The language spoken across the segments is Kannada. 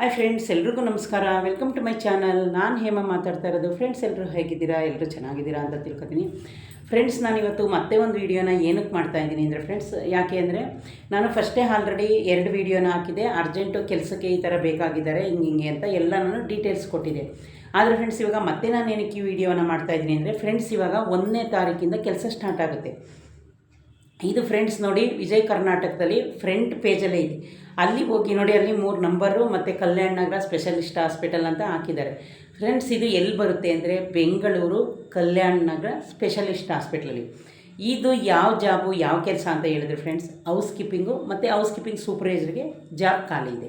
ಹಾಯ್ ಫ್ರೆಂಡ್ಸ್ ಎಲ್ರಿಗೂ ನಮಸ್ಕಾರ. ವೆಲ್ಕಮ್ ಟು ಮೈ ಚಾನಲ್ ನಾನು ಹೇಮ ಮಾತಾಡ್ತಾ ಇರೋದು. ಫ್ರೆಂಡ್ಸ್ ಎಲ್ಲರೂ ಹೇಗಿದ್ದೀರಾ? ಎಲ್ಲರೂ ಚೆನ್ನಾಗಿದ್ದೀರಾ ಅಂತ ತಿಳ್ಕೊತೀನಿ. ಫ್ರೆಂಡ್ಸ್ ನಾನಿವತ್ತು ಮತ್ತೆ ಒಂದು ವೀಡಿಯೋನ ಏನಕ್ಕೆ ಮಾಡ್ತಾ ಇದ್ದೀನಿ ಅಂದರೆ ಫ್ರೆಂಡ್ಸ್ ಯಾಕೆ ಅಂದರೆ ನಾನು ಫಸ್ಟೇ ಆಲ್ರೆಡಿ ಎರಡು ವೀಡಿಯೋನ ಹಾಕಿದೆ. ಅರ್ಜೆಂಟು ಕೆಲಸಕ್ಕೆ ಈ ಥರ ಬೇಕಾಗಿದ್ದಾರೆ, ಹಿಂಗೆ ಹಿಂಗೆ ಅಂತ ಎಲ್ಲ ನಾನು ಡೀಟೇಲ್ಸ್ ಕೊಟ್ಟಿದ್ದೆ ಆದರೆ ಫ್ರೆಂಡ್ಸ್ ಇವಾಗ ಮತ್ತೆ ನಾನು ಏನಕ್ಕೆ ಈ ವಿಡಿಯೋನ ಮಾಡ್ತಾ ಇದ್ದೀನಿ ಅಂದರೆ ಫ್ರೆಂಡ್ಸ್ ಇವಾಗ ಒಂದನೇ ತಾರೀಕಿಂದ ಕೆಲಸ ಸ್ಟಾರ್ಟ್ ಆಗುತ್ತೆ. ಇದು ಫ್ರೆಂಡ್ಸ್ ನೋಡಿ ವಿಜಯ್ ಕರ್ನಾಟಕದಲ್ಲಿ ಫ್ರಂಟ್ ಪೇಜಲ್ಲೇ ಇದೆ. ಅಲ್ಲಿ ಹೋಗಿ ನೋಡಿ, ಅಲ್ಲಿ ಮೂರು ನಂಬರು ಮತ್ತು ಕಲ್ಯಾಣ ನಗರ ಸ್ಪೆಷಲಿಸ್ಟ್ ಹಾಸ್ಪಿಟಲ್ ಅಂತ ಹಾಕಿದ್ದಾರೆ. ಫ್ರೆಂಡ್ಸ್ ಇದು ಎಲ್ಲಿ ಬರುತ್ತೆ ಅಂದರೆ ಬೆಂಗಳೂರು ಕಲ್ಯಾಣ ನಗರ ಸ್ಪೆಷಲಿಸ್ಟ್ ಹಾಸ್ಪಿಟ್ಲಲ್ಲಿ ಇದು ಯಾವ ಜಾಬು ಯಾವ ಕೆಲಸ ಅಂತ ಹೇಳಿದ್ರೆ ಫ್ರೆಂಡ್ಸ್ ಹೌಸ್ ಕೀಪಿಂಗು ಮತ್ತು ಹೌಸ್ ಕೀಪಿಂಗ್ ಸೂಪರ್ವೈಸರ್ಗೆ ಜಾಬ್ ಖಾಲಿ ಇದೆ.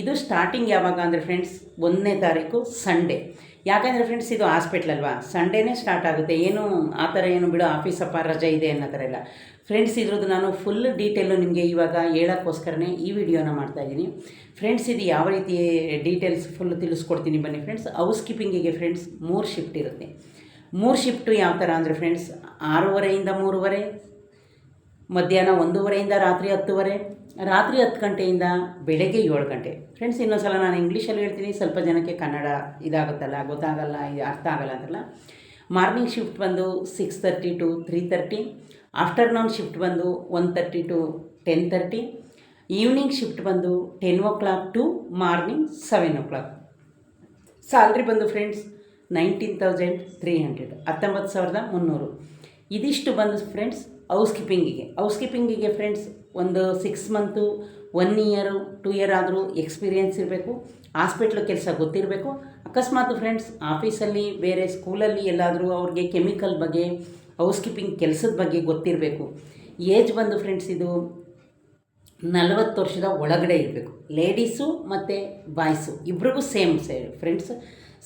ಇದು ಸ್ಟಾರ್ಟಿಂಗ್ ಯಾವಾಗ ಅಂದರೆ ಫ್ರೆಂಡ್ಸ್ ಒಂದನೇ ತಾರೀಕು ಸಂಡೇ ಯಾಕಂದರೆ ಫ್ರೆಂಡ್ಸ್ ಇದು ಹಾಸ್ಪಿಟ್ಲ್ ಅಲ್ವಾ? ಸಂಡೇನೇ ಸ್ಟಾರ್ಟ್ ಆಗುತ್ತೆ. ಏನು, ಆ ಥರ ಏನು ಬಿಡು ಆಫೀಸ್ ಅಪ್ಪ ರಜೆ ಇದೆ ಅನ್ನೋ ಥರ ಎಲ್ಲ ಫ್ರೆಂಡ್ಸ್ ಇದ್ರದ್ದು ನಾನು ಫುಲ್ ಡೀಟೇಲು ನಿಮಗೆ ಇವಾಗ ಹೇಳೋಕ್ಕೋಸ್ಕರನೇ ಈ ವಿಡಿಯೋನ ಮಾಡ್ತಾಯಿದ್ದೀನಿ ಫ್ರೆಂಡ್ಸ್ ಇದು ಯಾವ ರೀತಿ ಡೀಟೇಲ್ಸ್ ಫುಲ್ ತಿಳಿಸ್ಕೊಡ್ತೀನಿ ಬನ್ನಿ ಫ್ರೆಂಡ್ಸ್ ಹೌಸ್ ಕೀಪಿಂಗಿಗೆ ಫ್ರೆಂಡ್ಸ್ ಮೂರು ಶಿಫ್ಟ್ ಇರುತ್ತೆ. ಮೂರು ಶಿಫ್ಟು ಯಾವ ಥರ ಅಂದರೆ ಫ್ರೆಂಡ್ಸ್ ಆರೂವರೆಯಿಂದ ಮೂರುವರೆ ಮಧ್ಯಾಹ್ನ ಒಂದೂವರೆಯಿಂದ ರಾತ್ರಿ ಹತ್ತುವರೆ, ರಾತ್ರಿ ಹತ್ತು ಗಂಟೆಯಿಂದ ಬೆಳಗ್ಗೆ ಏಳು ಗಂಟೆ. ಫ್ರೆಂಡ್ಸ್ ಇನ್ನೊಂದು ಸಲ ನಾನು ಇಂಗ್ಲೀಷಲ್ಲಿ ಹೇಳ್ತೀನಿ, ಸ್ವಲ್ಪ ಜನಕ್ಕೆ ಕನ್ನಡ ಇದಾಗುತ್ತಲ್ಲ, ಗೊತ್ತಾಗಲ್ಲ ಅರ್ಥ ಆಗಲ್ಲ ಅಂತಲ್ಲ. ಮಾರ್ನಿಂಗ್ ಶಿಫ್ಟ್ ಬಂದು six thirty to three thirty afternoon shift ಬಂದು one thirty to ten thirty evening shift ಬಂದು ten o'clock to morning seven o'clock salary ಬಂದು friends nineteen thousand three hundred ಹತ್ತೊಂಬತ್ತು ಸಾವಿರದ ಮುನ್ನೂರು. ಇದಿಷ್ಟು ಬಂದು ಫ್ರೆಂಡ್ಸ್ ಹೌಸ್ ಕೀಪಿಂಗಿಗೆ ಹೌಸ್ ಕೀಪಿಂಗಿಗೆ ಫ್ರೆಂಡ್ಸ್ ಒಂದು six month one year two year ಆದರೂ ಎಕ್ಸ್ಪೀರಿಯೆನ್ಸ್ ಇರಬೇಕು. ಹಾಸ್ಪಿಟ್ಲ್ ಕೆಲಸ ಗೊತ್ತಿರಬೇಕು. ಅಕಸ್ಮಾತ್ ಫ್ರೆಂಡ್ಸ್ ಆಫೀಸಲ್ಲಿ ಬೇರೆ ಸ್ಕೂಲಲ್ಲಿ ಎಲ್ಲಾದರೂ ಅವ್ರಿಗೆ ಕೆಮಿಕಲ್ ಬಗ್ಗೆ ಹೌಸ್ ಕೀಪಿಂಗ್ ಕೆಲಸದ ಬಗ್ಗೆ ಗೊತ್ತಿರಬೇಕು. ಏಜ್ ಬಂದು ಫ್ರೆಂಡ್ಸ್ ಇದು ನಲವತ್ತು ವರ್ಷದ ಒಳಗಡೆ ಇರಬೇಕು. ಲೇಡೀಸು ಮತ್ತು ಬಾಯ್ಸು ಇಬ್ರಿಗೂ ಸೇಮ್ ಸೇ ಫ್ರೆಂಡ್ಸ್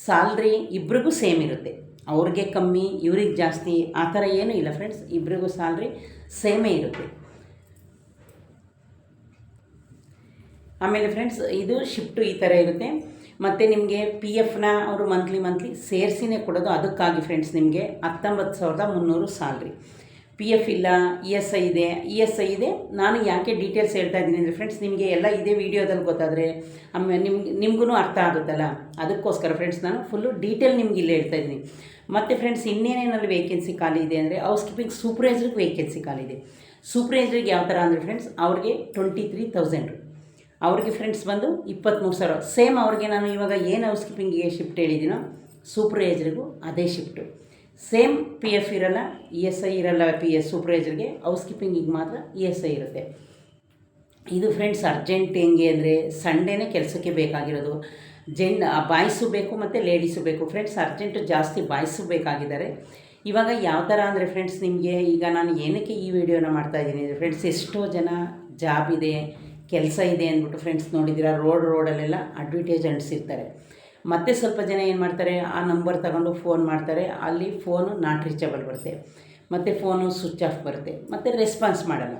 ಸ್ಯಾಲ್ರಿ ಇಬ್ರಿಗೂ ಸೇಮ್ ಇರುತ್ತೆ. ಅವ್ರಿಗೆ ಕಮ್ಮಿ, ಇವ್ರಿಗೆ ಜಾಸ್ತಿ, ಆ ಥರ ಏನೂ ಇಲ್ಲ ಫ್ರೆಂಡ್ಸ್ ಇಬ್ರಿಗೂ ಸ್ಯಾಲ್ರಿ ಸೇಮೇ ಇರುತ್ತೆ. ಆಮೇಲೆ ಫ್ರೆಂಡ್ಸ್ ಇದು ಶಿಫ್ಟು ಈ ಥರ ಇರುತ್ತೆ. ಮತ್ತು ನಿಮಗೆ ಪಿ ಎಫ್ನ ಅವರು ಮಂತ್ಲಿ ಮಂತ್ಲಿ ಸೇರಿಸಿನೇ ಕೊಡೋದು ಅದಕ್ಕಾಗಿ ಫ್ರೆಂಡ್ಸ್ ನಿಮಗೆ ಹತ್ತೊಂಬತ್ತು ಸಾವಿರದ ಮುನ್ನೂರು ಸ್ಯಾಲ್ರಿ ಪಿ ಎಫ್ ಇಲ್ಲ ಇ ಎಸ್ ಐ ಇದೆ ಇ ಎಸ್ ಐ ಇದೆ. ನಾನು ಯಾಕೆ ಡೀಟೇಲ್ಸ್ ಹೇಳ್ತಾ ಇದ್ದೀನಿ ಅಂದರೆ ಫ್ರೆಂಡ್ಸ್ ನಿಮಗೆ ಎಲ್ಲ ಇದೇ ವೀಡಿಯೋದಲ್ಲಿ ಗೊತ್ತಾದರೆ ಆಮೇಲೆ ನಿಮ್ಗೆ ನಿಮಗೂ ಅರ್ಥ ಆಗುತ್ತಲ್ಲ? ಅದಕ್ಕೋಸ್ಕರ ಫ್ರೆಂಡ್ಸ್ ನಾನು ಫುಲ್ಲು ಡೀಟೇಲ್ ನಿಮ್ಗೆ ಇಲ್ಲೇ ಹೇಳ್ತಾ ಇದ್ದೀನಿ. ಮತ್ತು ಫ್ರೆಂಡ್ಸ್ ಇನ್ನೇನೇನಲ್ಲಿ ವೇಕೆನ್ಸಿ ಖಾಲಿ ಇದೆ ಅಂದರೆ ಹೌಸ್ ಕೀಪಿಂಗ್ ಸೂಪರ್ವೈಸರ್ಗೆ ವೇಕೆನ್ಸಿ ಖಾಲಿ ಇದೆ. ಸೂಪರ್ವೈಸರ್ಗೆ ಯಾವ ಥರ ಅಂದರೆ ಫ್ರೆಂಡ್ಸ್ ಅವ್ರಿಗೆ ಟ್ವೆಂಟಿ ತ್ರೀ ತೌಸಂಡು ಅವ್ರಿಗೆ ಫ್ರೆಂಡ್ಸ್ ಬಂದು ಇಪ್ಪತ್ತ್ಮೂರು ಸಾವಿರ. ಸೇಮ್ ಅವ್ರಿಗೆ ನಾನು ಇವಾಗ ಏನು ಹೌಸ್ ಕೀಪಿಂಗಿಗೆ ಶಿಫ್ಟ್ ಹೇಳಿದ್ದೀನೋ ಸೂಪರ್ವೈಸರ್ಗೂ ಅದೇ ಶಿಫ್ಟು ಸೇಮ್ ಪಿ ಎಫ್ ಇರಲ್ಲ ಇ ಎಸ್ ಐ ಇರಲ್ಲ ಪಿ ಎಸ್ ಸೂಪರ್ವೈಸರ್ಗೆ ಹೌಸ್ ಕೀಪಿಂಗಿಗೆ ಮಾತ್ರ ಇ ಎಸ್ ಐ ಇರುತ್ತೆ. ಇದು ಫ್ರೆಂಡ್ಸ್ ಅರ್ಜೆಂಟ್ ಹೆಂಗೆ ಅಂದರೆ ಸಂಡೇನೇ ಕೆಲಸಕ್ಕೆ ಬೇಕಾಗಿರೋದು. ಜೆನ್ ಬಾಯ್ಸು ಬೇಕು ಮತ್ತು ಲೇಡೀಸು ಬೇಕು ಫ್ರೆಂಡ್ಸ್ ಅರ್ಜೆಂಟು ಜಾಸ್ತಿ ಬಾಯ್ಸು ಬೇಕಾಗಿದ್ದಾರೆ ಇವಾಗ ಯಾವ ಥರ ಅಂದರೆ ಫ್ರೆಂಡ್ಸ್ ನಿಮಗೆ ಈಗ ನಾನು ಏನಕ್ಕೆ ಈ ವಿಡಿಯೋನ ಮಾಡ್ತಾಯಿದ್ದೀನಿ ಅಂದರೆ ಫ್ರೆಂಡ್ಸ್ ಎಷ್ಟೋ ಜನ ಜಾಬ್ ಇದೆ, ಕೆಲಸ ಇದೆ ಅಂದ್ಬಿಟ್ಟು ಫ್ರೆಂಡ್ಸ್ ನೋಡಿದ್ದೀರಾ ರೋಡ್ ರೋಡಲ್ಲೆಲ್ಲ ಅಡ್ವರ್ಟೈಸ್ ಇರ್ತಾರೆ ಮತ್ತೆ ಸ್ವಲ್ಪ ಜನ ಏನು ಮಾಡ್ತಾರೆ, ಆ ನಂಬರ್ ತಗೊಂಡು ಫೋನ್ ಮಾಡ್ತಾರೆ, ಅಲ್ಲಿ ಫೋನು ನಾಟ್ ರೀಚಬಲ್ ಬರುತ್ತೆ. ಮತ್ತು ಫೋನು ಸ್ವಿಚ್ ಆಫ್ ಬರುತ್ತೆ. ಮತ್ತು ರೆಸ್ಪಾನ್ಸ್ ಮಾಡಲ್ಲ.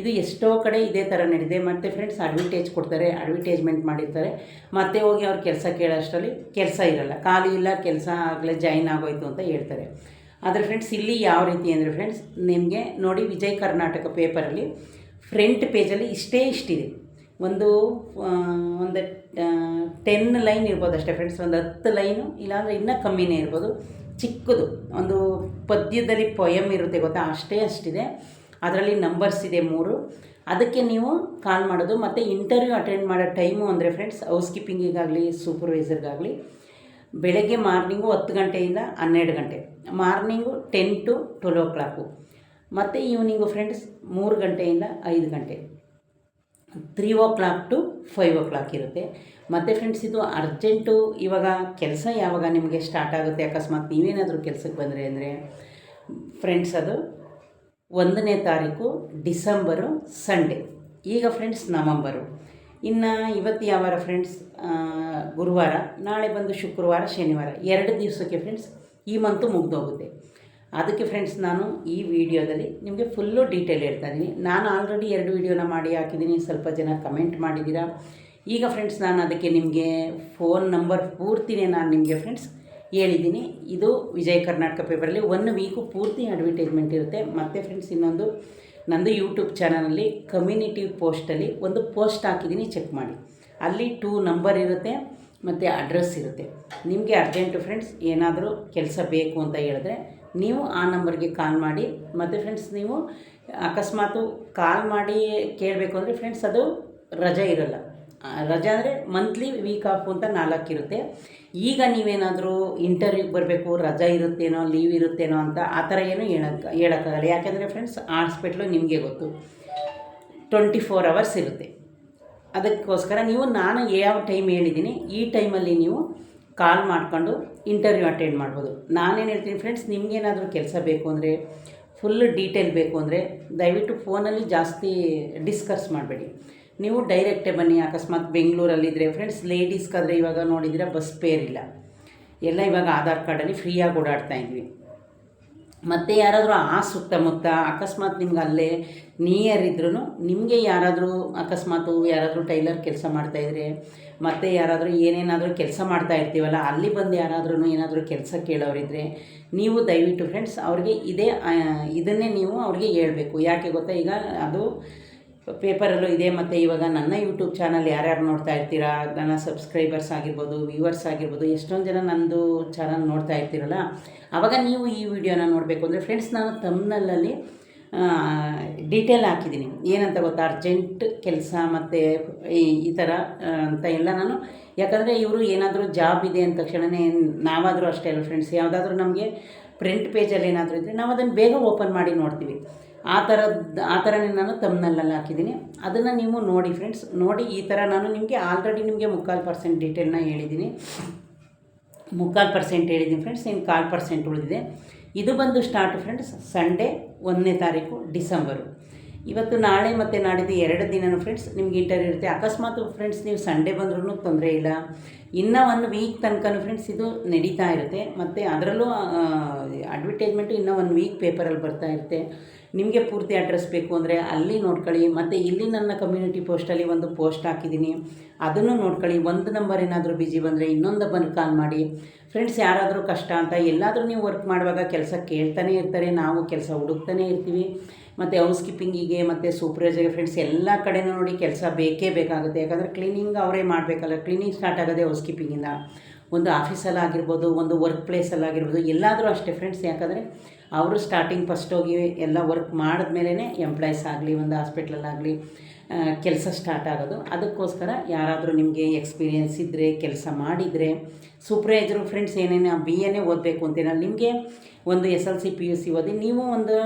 ಇದು ಎಷ್ಟೋ ಕಡೆ ಇದೇ ಥರ ನಡೆದಿದೆ ಮತ್ತು ಫ್ರೆಂಡ್ಸ್ ಅಡ್ವಿಟೇಜ್ ಕೊಡ್ತಾರೆ ಅಡ್ವಿಟೇಜ್ಮೆಂಟ್ ಮಾಡಿರ್ತಾರೆ. ಮತ್ತೆ ಹೋಗಿ ಅವ್ರು ಕೆಲಸ ಕೇಳೋಷ್ಟರಲ್ಲಿ ಕೆಲಸ ಇರಲ್ಲ. ಖಾಲಿ ಇಲ್ಲ, ಕೆಲಸ ಆಗಲೇ ಜಾಯಿನ್ ಆಗೋಯ್ತು ಅಂತ ಹೇಳ್ತಾರೆ. ಆದರೆ ಫ್ರೆಂಡ್ಸ್ ಇಲ್ಲಿ ಯಾವ ರೀತಿ ಅಂದರೆ ಫ್ರೆಂಡ್ಸ್ ನಿಮಗೆ ನೋಡಿ ವಿಜಯ್ ಕರ್ನಾಟಕ ಪೇಪರಲ್ಲಿ ಫ್ರಂಟ್ ಪೇಜಲ್ಲಿ ಇಷ್ಟೇ ಇಷ್ಟಿದೆ. ಒಂದು ಒಂದು ಟೆನ್ ಲೈನ್ ಇರ್ಬೋದು ಅಷ್ಟೇ ಫ್ರೆಂಡ್ಸ್ ಒಂದು ಹತ್ತು ಲೈನು ಇಲ್ಲಾಂದರೆ ಇನ್ನೂ ಕಮ್ಮಿನೇ ಇರ್ಬೋದು. ಚಿಕ್ಕದು, ಒಂದು ಪದ್ಯದಲ್ಲಿ ಪೊಯಮ್ ಇರುತ್ತೆ ಗೊತ್ತಾ? ಅಷ್ಟೇ ಅಷ್ಟಿದೆ. ಅದರಲ್ಲಿ ನಂಬರ್ಸ್ ಇದೆ ಮೂರು. ಅದಕ್ಕೆ ನೀವು ಕಾಲ್ ಮಾಡೋದು, ಮತ್ತು ಇಂಟರ್ವ್ಯೂ ಅಟೆಂಡ್ ಮಾಡೋ ಟೈಮು ಅಂದರೆ ಫ್ರೆಂಡ್ಸ್ ಹೌಸ್ ಕೀಪಿಂಗಿಗಾಗಲಿ ಸೂಪರ್ವೈಸರ್ಗಾಗಲಿ ಬೆಳಗ್ಗೆ ಮಾರ್ನಿಂಗು ಹತ್ತು ಗಂಟೆಯಿಂದ ಹನ್ನೆರಡು ಗಂಟೆ. Morning ten to twelve o'clock ಮತ್ತು ಈವ್ನಿಂಗು ಫ್ರೆಂಡ್ಸ್ ಮೂರು ಗಂಟೆಯಿಂದ ಐದು ಗಂಟೆ. Three o'clock to five o'clock ಇರುತ್ತೆ. ಮತ್ತು ಫ್ರೆಂಡ್ಸ್ ಇದು ಅರ್ಜೆಂಟು ಇವಾಗ ಕೆಲಸ ಯಾವಾಗ ನಿಮಗೆ ಸ್ಟಾರ್ಟ್ ಆಗುತ್ತೆ? ಅಕಸ್ಮಾತ್ ನೀವೇನಾದರೂ ಕೆಲಸಕ್ಕೆ ಬಂದರೆ ಅಂದರೆ ಫ್ರೆಂಡ್ಸ್ ಅದು ಒಂದನೇ ತಾರೀಕು ಡಿಸೆಂಬರು ಸಂಡೇ. ಈಗ ಫ್ರೆಂಡ್ಸ್ ನವಂಬರು. ಇನ್ನು ಇವತ್ತು ಯಾವಾರ ಫ್ರೆಂಡ್ಸ್ ಗುರುವಾರ, ನಾಳೆ ಬಂದು ಶುಕ್ರವಾರ, ಶನಿವಾರ, ಎರಡು ದಿವಸಕ್ಕೆ ಫ್ರೆಂಡ್ಸ್ ಈ ಮಂತು ಮುಗ್ದೋಗುತ್ತೆ. ಅದಕ್ಕೆ ಫ್ರೆಂಡ್ಸ್ ನಾನು ಈ ವಿಡಿಯೋದಲ್ಲಿ ನಿಮಗೆ ಫುಲ್ಲು ಡೀಟೇಲ್ ಹೇಳ್ತಾ ಇದ್ದೀನಿ ನಾನು ಆಲ್ರೆಡಿ ಎರಡು ವಿಡಿಯೋನ ಮಾಡಿ ಹಾಕಿದ್ದೀನಿ. ಸ್ವಲ್ಪ ಜನ ಕಮೆಂಟ್ ಮಾಡಿದ್ದೀರಾ? ಈಗ ಫ್ರೆಂಡ್ಸ್ ನಾನು ಅದಕ್ಕೆ ನಿಮಗೆ ಫೋನ್ ನಂಬರ್ ಪೂರ್ತಿನೇ ನಾನು ನಿಮಗೆ ಫ್ರೆಂಡ್ಸ್ ಹೇಳಿದ್ದೀನಿ. ಇದು ವಿಜಯ ಕರ್ನಾಟಕ ಪೇಪರಲ್ಲಿ ಒನ್ ವೀಕು ಪೂರ್ತಿ ಅಡ್ವರ್ಟೈಸ್ಮೆಂಟ್ ಇರುತ್ತೆ. ಮತ್ತು ಫ್ರೆಂಡ್ಸ್ ಇನ್ನೊಂದು ನಂದು ಯೂಟ್ಯೂಬ್ ಚಾನಲಲ್ಲಿ ಕಮ್ಯುನಿಟಿ ಪೋಸ್ಟಲ್ಲಿ ಒಂದು ಪೋಸ್ಟ್ ಹಾಕಿದ್ದೀನಿ ಚೆಕ್ ಮಾಡಿ. ಅಲ್ಲಿ ಟೂ ನಂಬರ್ ಇರುತ್ತೆ, ಮತ್ತು ಅಡ್ರೆಸ್ ಇರುತ್ತೆ. ನಿಮಗೆ ಅರ್ಜೆಂಟು ಫ್ರೆಂಡ್ಸ್ ಏನಾದರೂ ಕೆಲಸ ಬೇಕು ಅಂತ ಹೇಳಿದ್ರೆ ನೀವು ಆ ನಂಬರ್ಗೆ ಕಾಲ್ ಮಾಡಿ. ಮತ್ತು ಫ್ರೆಂಡ್ಸ್ ನೀವು ಅಕಸ್ಮಾತು ಕಾಲ್ ಮಾಡಿ ಕೇಳಬೇಕು ಅಂದರೆ ಫ್ರೆಂಡ್ಸ್ ಅದು ರಜೆ ಇರಲ್ಲ. ರಜೆ ಅಂದರೆ ಮಂತ್ಲಿ ವೀಕ್ ಆಫ್ ಅಂತ ನಾಲ್ಕು ಇರುತ್ತೆ. ಈಗ ನೀವೇನಾದರೂ ಇಂಟರ್ವ್ಯೂಗೆ ಬರಬೇಕು, ರಜಾ ಇರುತ್ತೇನೋ ಲೀವ್ ಇರುತ್ತೇನೋ ಅಂತ ಆ ಥರ ಏನು ಹೇಳಕ್ಕೆ ಹೇಳೋಕ್ಕಾಗಲ್ಲ. ಯಾಕೆಂದರೆ ಫ್ರೆಂಡ್ಸ್ ಹಾಸ್ಪಿಟ್ಲು ನಿಮಗೆ ಗೊತ್ತು. ಟ್ವೆಂಟಿ ಫೋರ್ ಅವರ್ಸ್ ಇರುತ್ತೆ. ಅದಕ್ಕೋಸ್ಕರ ನೀವು, ನಾನು ಯಾವ ಟೈಮ್ ಹೇಳಿದ್ದೀನಿ, ಈ ಟೈಮಲ್ಲಿ ನೀವು ಕಾಲ್ ಮಾಡಿಕೊಂಡು ಇಂಟರ್ವ್ಯೂ ಅಟೆಂಡ್ ಮಾಡ್ಬೋದು. ನಾನೇನು ಹೇಳ್ತೀನಿ ಫ್ರೆಂಡ್ಸ್ ನಿಮಗೇನಾದರೂ ಕೆಲಸ ಬೇಕು ಅಂದರೆ ಫುಲ್ ಡೀಟೇಲ್ ಬೇಕು ಅಂದರೆ, ದಯವಿಟ್ಟು ಫೋನಲ್ಲಿ ಜಾಸ್ತಿ ಡಿಸ್ಕಸ್ ಮಾಡಬೇಡಿ. ನೀವು ಡೈರೆಕ್ಟೇ ಬನ್ನಿ, ಅಕಸ್ಮಾತ್ ಬೆಂಗಳೂರಲ್ಲಿದ್ದರೆ ಫ್ರೆಂಡ್ಸ್ ಲೇಡೀಸ್ಗಾದರೆ ಇವಾಗ ನೋಡಿದರೆ ಬಸ್ ಪೇರ್ ಇಲ್ಲ. ಎಲ್ಲ ಇವಾಗ ಆಧಾರ್ ಕಾರ್ಡಲ್ಲಿ ಫ್ರೀಯಾಗಿ ಓಡಾಡ್ತಾ ಇದ್ವಿ. ಮತ್ತು ಯಾರಾದರೂ ಆ ಸುತ್ತಮುತ್ತ, ಅಕಸ್ಮಾತ್ ನಿಮ್ಗೆ ಅಲ್ಲೇ ನಿಯರ್ ಇದ್ರೂ ನಿಮಗೆ ಯಾರಾದರೂ ಅಕಸ್ಮಾತು ಯಾರಾದರೂ ಟೈಲರ್ ಕೆಲಸ ಮಾಡ್ತಾಯಿದ್ರೆ ಮತ್ತು ಯಾರಾದರೂ ಏನೇನಾದರೂ ಕೆಲಸ ಮಾಡ್ತಾ ಇರ್ತೀವಲ್ಲ, ಅಲ್ಲಿ ಬಂದು ಯಾರಾದ್ರೂ ಏನಾದರೂ ಕೆಲಸ ಕೇಳೋರಿದ್ದರೆ ನೀವು ದಯವಿಟ್ಟು ಫ್ರೆಂಡ್ಸ್ ಅವ್ರಿಗೆ ಇದೇ ಇದನ್ನೇ ನೀವು ಅವ್ರಿಗೆ ಹೇಳಬೇಕು. ಯಾಕೆ ಗೊತ್ತಾ? ಈಗ ಅದು ಪೇಪರಲ್ಲೂ ಇದೆ ಮತ್ತು ಇವಾಗ ನನ್ನ ಯೂಟ್ಯೂಬ್ ಚಾನಲ್ ಯಾರ್ಯಾರು ನೋಡ್ತಾ ಇರ್ತೀರಾ, ನನ್ನ ಸಬ್ಸ್ಕ್ರೈಬರ್ಸ್ ಆಗಿರ್ಬೋದು ವ್ಯೂವರ್ಸ್ ಆಗಿರ್ಬೋದು, ಎಷ್ಟೊಂದು ಜನ ನನ್ನದು ಚಾನಲ್ ನೋಡ್ತಾ ಇರ್ತೀರಲ್ಲ ಆವಾಗ ನೀವು ಈ ವಿಡಿಯೋನ ನೋಡಬೇಕು ಅಂದರೆ ಫ್ರೆಂಡ್ಸ್ ನಾನು ತಮ್ನಲ್ಲಲ್ಲಿ ಡೀಟೇಲ್ ಹಾಕಿದ್ದೀನಿ. ಏನಂತ ಗೊತ್ತಾ? ಅರ್ಜೆಂಟ್ ಕೆಲಸ ಮತ್ತು ಈ ಈ ಥರ ಅಂತ ಎಲ್ಲ ನಾನು, ಯಾಕಂದರೆ ಇವರು ಏನಾದರೂ ಜಾಬ್ ಇದೆ ಅಂದ ತಕ್ಷಣವೇ ನಾವಾದರೂ ಅಷ್ಟೇ ಅಲ್ಲ ಫ್ರೆಂಡ್ಸ್ ಯಾವುದಾದ್ರೂ ನಮಗೆ ಪ್ರಿಂಟ್ ಪೇಜಲ್ಲಿ ಏನಾದರೂ ಇದ್ದರೆ ನಾವು ಅದನ್ನು ಬೇಗ ಓಪನ್ ಮಾಡಿ ನೋಡ್ತೀವಿ. ಆ ಥರದ್ದು ಆ ಥರನೇ ನಾನು ತಮ್ಮನಲ್ಲಲ್ಲಿ ಹಾಕಿದ್ದೀನಿ. ಅದನ್ನು ನೀವು ನೋಡಿ ಫ್ರೆಂಡ್ಸ್ ನೋಡಿ ಈ ಥರ ನಾನು ನಿಮಗೆ ಆಲ್ರೆಡಿ ನಿಮಗೆ ಮುಕ್ಕಾಲು ಪರ್ಸೆಂಟ್ ಡೀಟೇಲ್ನ ಹೇಳಿದ್ದೀನಿ. ಮುಕ್ಕಾಲು ಪರ್ಸೆಂಟ್ ಹೇಳಿದ್ದೀನಿ ಫ್ರೆಂಡ್ಸ್ ಇನ್ನು ಕಾಲು ಪರ್ಸೆಂಟ್ ಉಳಿದಿದೆ. ಇದು ಬಂದು ಸ್ಟಾರ್ಟ್ ಫ್ರೆಂಡ್ಸ್ ಸಂಡೇ ಒಂದನೇ ತಾರೀಕು ಡಿಸೆಂಬರು. ಇವತ್ತು ನಾಳೆ ಮತ್ತು ನಾಡಿದ್ದು ಎರಡು ದಿನನೂ ಫ್ರೆಂಡ್ಸ್ ನಿಮ್ಗೆ ಇಂಟರ್ ಇರುತ್ತೆ. ಅಕಸ್ಮಾತ್ ಫ್ರೆಂಡ್ಸ್ ನೀವು ಸಂಡೇ ಬಂದ್ರೂ ತೊಂದರೆ ಇಲ್ಲ. ಇನ್ನೂ ಒನ್ ವೀಕ್ ತನಕನೂ ಫ್ರೆಂಡ್ಸ್ ಇದು ನಡೀತಾ ಇರುತ್ತೆ. ಮತ್ತು ಅದರಲ್ಲೂ ಅಡ್ವರ್ಟೈಸ್ಮೆಂಟು ಇನ್ನೂ ಒನ್ ವೀಕ್ ಪೇಪರಲ್ಲಿ ಬರ್ತಾ ಇರುತ್ತೆ. ನಿಮಗೆ ಪೂರ್ತಿ ಅಡ್ರೆಸ್ ಬೇಕು ಅಂದರೆ ಅಲ್ಲಿ ನೋಡ್ಕೊಳ್ಳಿ, ಮತ್ತು ಇಲ್ಲಿ ನನ್ನ ಕಮ್ಯುನಿಟಿ ಪೋಸ್ಟಲ್ಲಿ ಒಂದು ಪೋಸ್ಟ್ ಹಾಕಿದ್ದೀನಿ. ಅದನ್ನು ನೋಡ್ಕೊಳ್ಳಿ. ಒಂದು ನಂಬರ್ ಏನಾದರೂ ಬಿಜಿ ಬಂದರೆ ಇನ್ನೊಂದು ಬಂದು ಕಾಲ್ ಮಾಡಿ. ಫ್ರೆಂಡ್ಸ್ ಯಾರಾದರೂ ಕಷ್ಟ ಅಂತ ಎಲ್ಲಾದರೂ ನೀವು ವರ್ಕ್ ಮಾಡುವಾಗ ಕೆಲಸ ಕೇಳ್ತಾನೆ ಇರ್ತಾರೆ. ನಾವು ಕೆಲಸ ಹುಡುಕ್ತಾನೆ ಇರ್ತೀವಿ. ಮತ್ತು ಹೌಸ್ ಕೀಪಿಂಗಿಗೆ ಮತ್ತು ಸೂಪರ್ವೈಸರ್ಗೆ ಫ್ರೆಂಡ್ಸ್ ಎಲ್ಲ ಕಡೆನೂ ನೋಡಿ ಕೆಲಸ ಬೇಕೇ ಬೇಕಾಗುತ್ತೆ. ಯಾಕಂದರೆ ಕ್ಲೀನಿಂಗ್ ಅವರೇ ಮಾಡಬೇಕಲ್ಲ. ಕ್ಲೀನಿಂಗ್ ಸ್ಟಾರ್ಟ್ ಆಗೋದೇ ಹೌಸ್ ಕೀಪಿಂಗಿಂದ ಒಂದು ಆಫೀಸಲ್ಲಿ ಆಗಿರ್ಬೋದು, ಒಂದು ವರ್ಕ್ ಪ್ಲೇಸಲ್ಲಿ ಆಗಿರ್ಬೋದು, ಎಲ್ಲಾದರೂ ಅಷ್ಟೇ ಫ್ರೆಂಡ್ಸ್ ಯಾಕಂದರೆ ಅವರು ಸ್ಟಾರ್ಟಿಂಗ್ ಫಸ್ಟ್ ಹೋಗಿ ಎಲ್ಲ ವರ್ಕ್ ಮಾಡಿದ್ಮೇಲೆ ಎಂಪ್ಲಾಯ್ಸ್ ಆಗಲಿ, ಒಂದು ಹಾಸ್ಪಿಟ್ಲಲ್ಲಾಗಲಿ ಕೆಲಸ ಸ್ಟಾರ್ಟ್ ಆಗೋದು. ಅದಕ್ಕೋಸ್ಕರ ಯಾರಾದರೂ ನಿಮಗೆ ಎಕ್ಸ್ಪೀರಿಯೆನ್ಸ್ ಇದ್ದರೆ ಕೆಲಸ ಮಾಡಿದರೆ ಸೂಪರ್ವೈಸರು ಫ್ರೆಂಡ್ಸ್ ಏನೇನು ಬಿ ಎನೇ ಓದಬೇಕು ಅಂತೇನಲ್ಲ ನಿಮಗೆ ಒಂದು S L C P U C ಓದಿ, ನೀವು ಒಂದು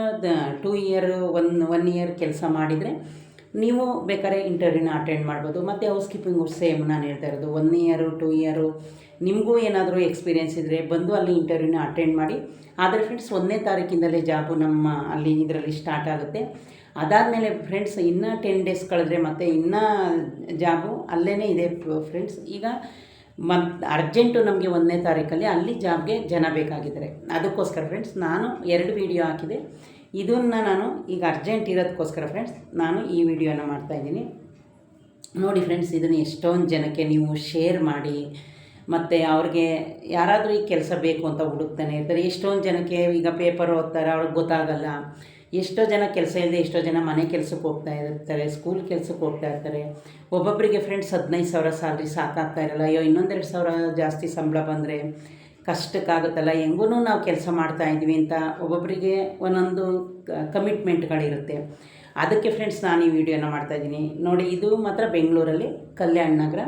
two year one one year ಕೆಲಸ ಮಾಡಿದರೆ ನೀವು ಬೇಕಾದ್ರೆ ಇಂಟರ್ವ್ಯೂನ ಅಟೆಂಡ್ ಮಾಡ್ಬೋದು. ಮತ್ತು ಹೌಸ್ ಕೀಪಿಂಗು ಸೇಮ್ ನಾನು ಹೇಳ್ತಾ ಇರೋದು ಒನ್ ಇಯರು ಟೂ ಇಯರು ನಿಮಗೂ ಏನಾದರೂ ಎಕ್ಸ್ಪೀರಿಯೆನ್ಸ್ ಇದ್ದರೆ ಬಂದು ಅಲ್ಲಿ ಇಂಟರ್ವ್ಯೂನ ಅಟೆಂಡ್ ಮಾಡಿ. ಆದರೆ ಫ್ರೆಂಡ್ಸ್ ಒಂದನೇ ತಾರೀಕಿಂದಲೇ ಜಾಬು ನಮ್ಮ ಅಲ್ಲಿ ಇದರಲ್ಲಿ ಸ್ಟಾರ್ಟ್ ಆಗುತ್ತೆ. ಅದಾದಮೇಲೆ ಫ್ರೆಂಡ್ಸ್ ಇನ್ನೂ ಟೆನ್ ಡೇಸ್ ಕಳೆದ್ರೆ ಮತ್ತೆ ಇನ್ನೂ ಜಾಬು ಅಲ್ಲೇ ಇದೆ ಫ್ರೆಂಡ್ಸ್ ಈಗ ಮತ್ ಅರ್ಜೆಂಟು ನಮಗೆ ಒಂದನೇ ತಾರೀಕಲ್ಲಿ ಅಲ್ಲಿ ಜಾಬ್ಗೆ ಜನ ಬೇಕಾಗಿದ್ದಾರೆ. ಅದಕ್ಕೋಸ್ಕರ ಫ್ರೆಂಡ್ಸ್ ನಾನು ಎರಡು ವಿಡಿಯೋ ಹಾಕಿದೆ. ಇದನ್ನು ನಾನು ಈಗ ಅರ್ಜೆಂಟ್ ಇರೋದಕ್ಕೋಸ್ಕರ ಫ್ರೆಂಡ್ಸ್ ನಾನು ಈ ವಿಡಿಯೋನ ಮಾಡ್ತಾಯಿದ್ದೀನಿ ನೋಡಿ ಫ್ರೆಂಡ್ಸ್ ಇದನ್ನು ಎಷ್ಟೊಂದು ಜನಕ್ಕೆ ನೀವು ಶೇರ್ ಮಾಡಿ ಮತ್ತು ಅವ್ರಿಗೆ ಯಾರಾದರೂ ಈ ಕೆಲಸ ಬೇಕು ಅಂತ ಹುಡುಕ್ತಾನೆ ಇರ್ತಾರೆ. ಎಷ್ಟೊಂದು ಜನಕ್ಕೆ ಈಗ ಪೇಪರ್ ಓದ್ತಾರೆ, ಅವ್ರಿಗೆ ಗೊತ್ತಾಗಲ್ಲ. ಎಷ್ಟೋ ಜನ ಕೆಲಸ ಇಲ್ಲದೆ ಎಷ್ಟೋ ಜನ ಮನೆ ಕೆಲಸಕ್ಕೆ ಹೋಗ್ತಾ ಇರ್ತಾರೆ ಸ್ಕೂಲ್ ಕೆಲಸಕ್ಕೆ ಹೋಗ್ತಾ ಇರ್ತಾರೆ. ಒಬ್ಬೊಬ್ಬರಿಗೆ ಫ್ರೆಂಡ್ಸ್ ಹದಿನೈದು ಸಾವಿರ ಸ್ಯಾಲ್ರಿ ಸಾಕಾಗ್ತಾ ಇರಲ್ಲ. ಅಯ್ಯೋ, ಇನ್ನೊಂದೆರಡು ಸಾವಿರ ಜಾಸ್ತಿ ಸಂಬಳ ಬಂದರೆ ಕಷ್ಟಕ್ಕಾಗುತ್ತಲ್ಲ. ಹೆಂಗೂ ನಾವು ಕೆಲಸ ಮಾಡ್ತಾ ಇದ್ವಿ ಅಂತ ಒಬ್ಬೊಬ್ಬರಿಗೆ ಒಂದೊಂದು ಕಮಿಟ್ಮೆಂಟ್ಗಳಿರುತ್ತೆ ಅದಕ್ಕೆ ಫ್ರೆಂಡ್ಸ್ ನಾನು ಈ ವಿಡಿಯೋನ ಮಾಡ್ತಾಯಿದ್ದೀನಿ ನೋಡಿ, ಇದು ಮಾತ್ರ ಬೆಂಗಳೂರಲ್ಲಿ ಕಲ್ಯಾಣ ನಗರ.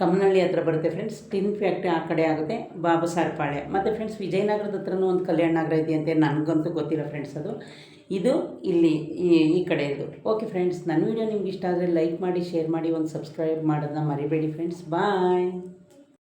ಕಮ್ಮನಹಳ್ಳಿ ಹತ್ರ ಬರುತ್ತೆ ಫ್ರೆಂಡ್ಸ್ ಟಿನ್ ಫ್ಯಾಕ್ಟ್ರಿ ಆ ಕಡೆ ಆಗುತ್ತೆ, ಬಾಬು ಸಾರ್ಪಾಳೆ. ಮತ್ತು ಫ್ರೆಂಡ್ಸ್ ವಿಜಯನಗರದ ಹತ್ರನೂ ಒಂದು ಕಲ್ಯಾಣ ನಗರ ಇದೆಯಂತೆ ನನಗಂತೂ ಗೊತ್ತಿಲ್ಲ ಫ್ರೆಂಡ್ಸ್ ಅದು. ಇದು ಇಲ್ಲಿ, ಈ ಈ ಕಡೆ ಇದು ಓಕೆ ಫ್ರೆಂಡ್ಸ್ ನನ್ನ ವಿಡಿಯೋ ನಿಮ್ಗೆ ಇಷ್ಟ ಆದರೆ ಲೈಕ್ ಮಾಡಿ ಶೇರ್ ಮಾಡಿ, ಒಂದು ಸಬ್ಸ್ಕ್ರೈಬ್ ಮಾಡೋದನ್ನ ಮರಿಬೇಡಿ ಫ್ರೆಂಡ್ಸ್ ಬಾಯ್